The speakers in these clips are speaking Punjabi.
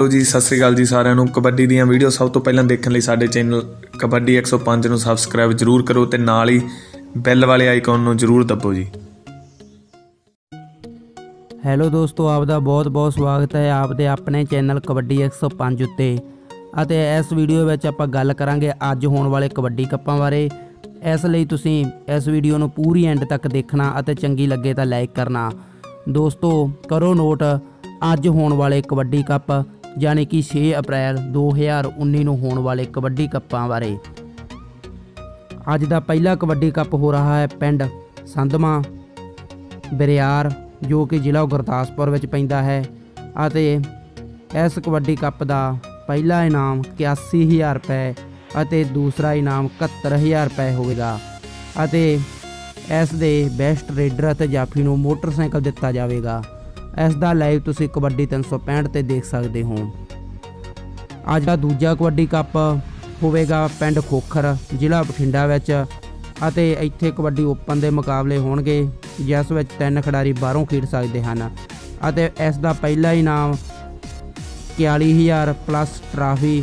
ਲੋ ਜੀ, ਸਤਿ ਸ੍ਰੀ ਅਕਾਲ ਜੀ ਸਾਰਿਆਂ ਨੂੰ। ਕਬੱਡੀ ਦੀਆਂ ਵੀਡੀਓ ਸਭ ਤੋਂ ਪਹਿਲਾਂ ਦੇਖਣ ਲਈ ਸਾਡੇ ਚੈਨਲ ਕਬੱਡੀ 105 ਨੂੰ ਸਬਸਕ੍ਰਾਈਬ ਜਰੂਰ ਕਰੋ ਤੇ ਨਾਲ ਹੀ ਬੈਲ ਵਾਲੇ ਆਈਕਨ ਨੂੰ ਜਰੂਰ ਦਬੋ ਜੀ। ਹੈਲੋ ਦੋਸਤੋ ਆਪ ਦਾ ਬਹੁਤ-ਬਹੁਤ ਸਵਾਗਤ ਹੈ ਆਪ ਦੇ ਆਪਣੇ ਚੈਨਲ ਕਬੱਡੀ 105 ਉੱਤੇ। ਅਤੇ ਇਸ ਵੀਡੀਓ ਵਿੱਚ ਆਪਾਂ ਗੱਲ ਕਰਾਂਗੇ ਅੱਜ ਹੋਣ ਵਾਲੇ ਕਬੱਡੀ ਕੱਪਾਂ ਬਾਰੇ। ਇਸ ਲਈ ਤੁਸੀਂ ਇਸ ਵੀਡੀਓ ਨੂੰ ਪੂਰੀ ਐਂਡ ਤੱਕ ਦੇਖਣਾ ਅਤੇ ਚੰਗੀ ਲੱਗੇ ਤਾਂ ਲਾਈਕ ਕਰਨਾ। ਦੋਸਤੋ, ਕਰੋ ਨੋਟ। ਅੱਜ ਹੋਣ ਵਾਲੇ ਕਬੱਡੀ ਕੱਪ ਯਾਨੀ ਕਿ 6 ਅਪ੍ਰੈਲ 2019 ਨੂੰ ਹੋਣ ਵਾਲੇ ਕਬੱਡੀ ਕੱਪਾਂ ਬਾਰੇ। ਅੱਜ ਦਾ ਪਹਿਲਾ ਕਬੱਡੀ ਕੱਪ ਹੋ ਰਿਹਾ ਹੈ ਪਿੰਡ ਸੰਧਮਾ ਬਰਿਆਰ, ਜੋ ਕਿ ਜ਼ਿਲ੍ਹਾ ਗੁਰਦਾਸਪੁਰ ਵਿੱਚ ਪੈਂਦਾ ਹੈ ਅਤੇ ਇਸ ਕਬੱਡੀ ਕੱਪ ਦਾ ਪਹਿਲਾ ਇਨਾਮ 81000 ਰੁਪਏ ਅਤੇ ਦੂਸਰਾ ਇਨਾਮ 71000 ਰੁਪਏ ਹੋਵੇਗਾ ਅਤੇ ਇਸ ਦੇ ਬੈਸਟ ਰੇਡਰ ਅਤੇ ਜਾਫੀ ਨੂੰ ਮੋਟਰਸਾਈਕਲ ਦਿੱਤਾ ਜਾਵੇਗਾ। ਇਸ ਦਾ ਲਾਈਵ ਤੁਸੀਂ ਕਬੱਡੀ 365 ਤੇ ਦੇਖ ਸਕਦੇ ਹੋ। ਅੱਜ ਦਾ ਦੂਜਾ ਕਬੱਡੀ ਕੱਪ ਹੋਵੇਗਾ ਪਿੰਡ ਖੋਖਰ, ਜ਼ਿਲ੍ਹਾ ਬਠਿੰਡਾ ਵਿੱਚ ਅਤੇ ਇੱਥੇ ਕਬੱਡੀ ਓਪਨ ਦੇ ਮੁਕਾਬਲੇ ਹੋਣਗੇ, ਜਿਸ ਵਿੱਚ ਤਿੰਨ ਖਿਡਾਰੀ ਬਾਹਰੋਂ ਖੇਡ ਸਕਦੇ ਹਨ। ਅਤੇ ਇਸ ਦਾ ਪਹਿਲਾ ਇਨਾਮ 41000 ਪਲੱਸ ਟਰਾਫੀ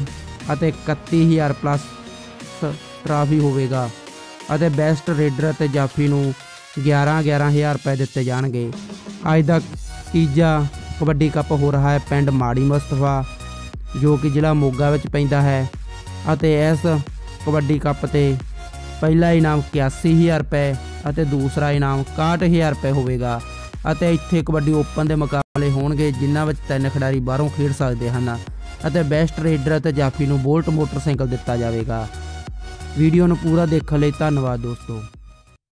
ਅਤੇ 31000 ਪਲੱਸ ਟਰਾਫੀ ਹੋਵੇਗਾ ਅਤੇ ਬੈਸਟ ਰੇਡਰ ਅਤੇ ਜਾਫੀ ਨੂੰ 11 11000 ਰੁਪਏ ਦਿੱਤੇ ਜਾਣਗੇ। ਅੱਜ ਦਾ ਤੀਜਾ ਕਬੱਡੀ ਕੱਪ ਹੋ ਰਿਹਾ ਹੈ ਪਿੰਡ ਮਾੜੀ ਮੁਸਤਫਾ, ਜੋ ਕਿ ਜ਼ਿਲ੍ਹਾ ਮੋਗਾ ਵਿੱਚ ਪੈਂਦਾ ਹੈ। ਅਤੇ ਇਸ ਕਬੱਡੀ ਕੱਪ ਤੇ ਪਹਿਲਾ ਇਨਾਮ 81000 ਰੁਪਏ ਅਤੇ ਦੂਸਰਾ ਇਨਾਮ 61000 ਰੁਪਏ ਹੋਵੇਗਾ। ਅਤੇ ਇੱਥੇ ਕਬੱਡੀ ਓਪਨ ਦੇ ਮੁਕਾਬਲੇ ਹੋਣਗੇ, ਜਿਨ੍ਹਾਂ ਵਿੱਚ ਤਿੰਨ ਖਿਡਾਰੀ ਬਾਹਰੋਂ ਖੇਡ ਸਕਦੇ ਹਨ ਅਤੇ ਬੈਸਟ ਰੇਡਰ ਅਤੇ ਜਾਫੀ ਨੂੰ ਬੋਲਟ ਮੋਟਰਸਾਈਕਲ ਦਿੱਤਾ ਜਾਵੇਗਾ। ਵੀਡੀਓ ਨੂੰ ਪੂਰਾ ਦੇਖਣ ਲਈ ਧੰਨਵਾਦ ਦੋਸਤੋ।